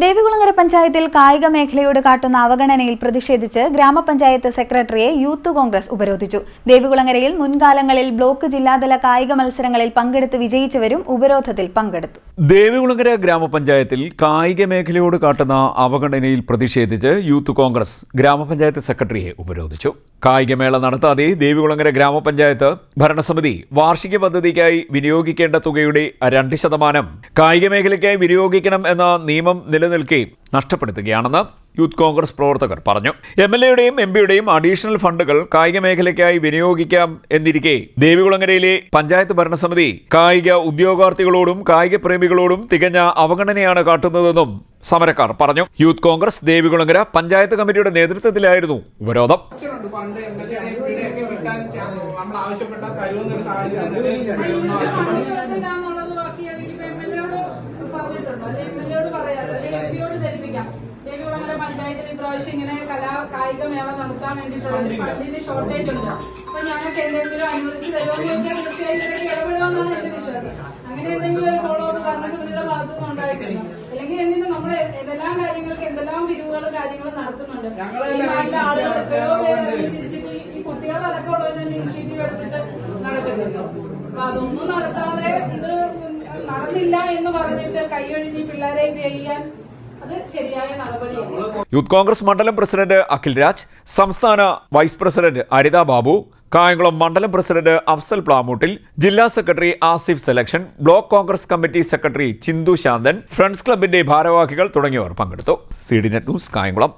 ദേവികുളങ്ങര പഞ്ചായത്തിൽ കായിക മേഖലയോട് കാട്ടുന്ന അവഗണനയിൽ പ്രതിഷേധിച്ച് ഗ്രാമപഞ്ചായത്ത് സെക്രട്ടറിയെ യൂത്ത് കോൺഗ്രസ് ഉപരോധിച്ചു. ദേവികുളങ്ങരയിൽ മുൻകാലങ്ങളിൽ ബ്ലോക്ക് ജില്ലാതല കായിക മത്സരങ്ങളിൽ പങ്കെടുത്ത് വിജയിച്ചവരും ഉപരോധത്തിൽ പങ്കെടുത്തു. ദേവികുളങ്ങര ഗ്രാമപഞ്ചായത്തിൽ കായിക മേഖലയോട് കാട്ടുന്ന അവഗണനയിൽ പ്രതിഷേധിച്ച് യൂത്ത് കോൺഗ്രസ് ഗ്രാമപഞ്ചായത്ത് സെക്രട്ടറിയെ ഉപരോധിച്ചു. കായികമേള നടത്താതെ ദേവികുളങ്ങര ഗ്രാമപഞ്ചായത്ത് ഭരണസമിതി വാർഷിക പദ്ധതിക്കായി വിനിയോഗിക്കേണ്ട തുകയുടെ രണ്ട് ശതമാനം കായിക മേഖലയ്ക്കായി വിനിയോഗിക്കണം എന്ന നിയമം നിലനിൽക്കെ നഷ്ടപ്പെടുത്തുകയാണെന്ന് യൂത്ത് കോൺഗ്രസ് പ്രവർത്തകർ പറഞ്ഞു. എം എൽ എയുടെയും എം പിയുടെയും അഡീഷണൽ ഫണ്ടുകൾ കായിക മേഖലയ്ക്കായി വിനിയോഗിക്കാം എന്നിരിക്കെ ദേവികുളങ്ങരയിലെ പഞ്ചായത്ത് ഭരണസമിതി കായിക ഉദ്യോഗാർത്ഥികളോടും കായിക പ്രേമികളോടും തികഞ്ഞ അവഗണനയാണ് കാട്ടുന്നതെന്നും സമരക്കാർ പറഞ്ഞു. യൂത്ത് കോൺഗ്രസ് ദേവികുളങ്ങര പഞ്ചായത്ത് കമ്മിറ്റിയുടെ നേതൃത്വത്തിലായിരുന്നു ഉപരോധം പഞ്ചായത്തിൽ ഇപ്രാവശ്യം ഇങ്ങനെ കലാ കായിക മേള നടത്താൻ വേണ്ടിയിട്ടുള്ള ഷോർട്ടേജ് ഉണ്ട്. അപ്പൊ ഞങ്ങൾക്ക് എന്തെങ്കിലും അനുവദിച്ച് തരുമോ എന്ന് ചോദിച്ചാൽ തീർച്ചയായിട്ടും ഇടപെടുമെന്നാണ് എന്റെ വിശ്വാസം. അങ്ങനെ എന്തെങ്കിലും ഒരു ഫോളോ അപ്പ് ഭരണസമിതിയുടെ ഭാഗത്തുനിന്ന് ഉണ്ടായിട്ടില്ല എന്തെല്ലാം പിരിവുകൾ കാര്യങ്ങൾ നടത്തുന്നുണ്ട്. ഈ ആളുകൾ എത്രയോ പേര് ഇറങ്ങി തിരിച്ചിട്ട് ഈ- കുട്ടികളടക്കമുള്ളവർ തന്നെ ഇനിഷ്യേറ്റീവ് എടുത്തിട്ട് നടക്കുന്നുണ്ട്. അപ്പൊ അതൊന്നും നടത്താതെ ഇത് നടന്നില്ല എന്ന് പറഞ്ഞിട്ട് കൈയൊഴിഞ്ഞ് പിള്ളേരെ ഇത് ചെയ്യാൻ അത് ശരിയായ നടപടിയാണ് യൂത്ത് കോൺഗ്രസ് മണ്ഡലം പ്രസിഡന്റ് അഖിൽ രാജ് സംസ്ഥാന വൈസ് പ്രസിഡന്റ് അരിത ബാബു കായംകുളം മണ്ഡലം പ്രസിഡന്റ് അഫ്സൽ പ്ലാമൂട്ടിൽ ജില്ലാ secretary Asif selection block Congress committee secretary Chinthu Shanthan friends ക്ലബിന്റെ ഭാരവാഹികൾ തുടങ്ങിയവർ പങ്കെടുത്തു. C D net news Kayamkulam.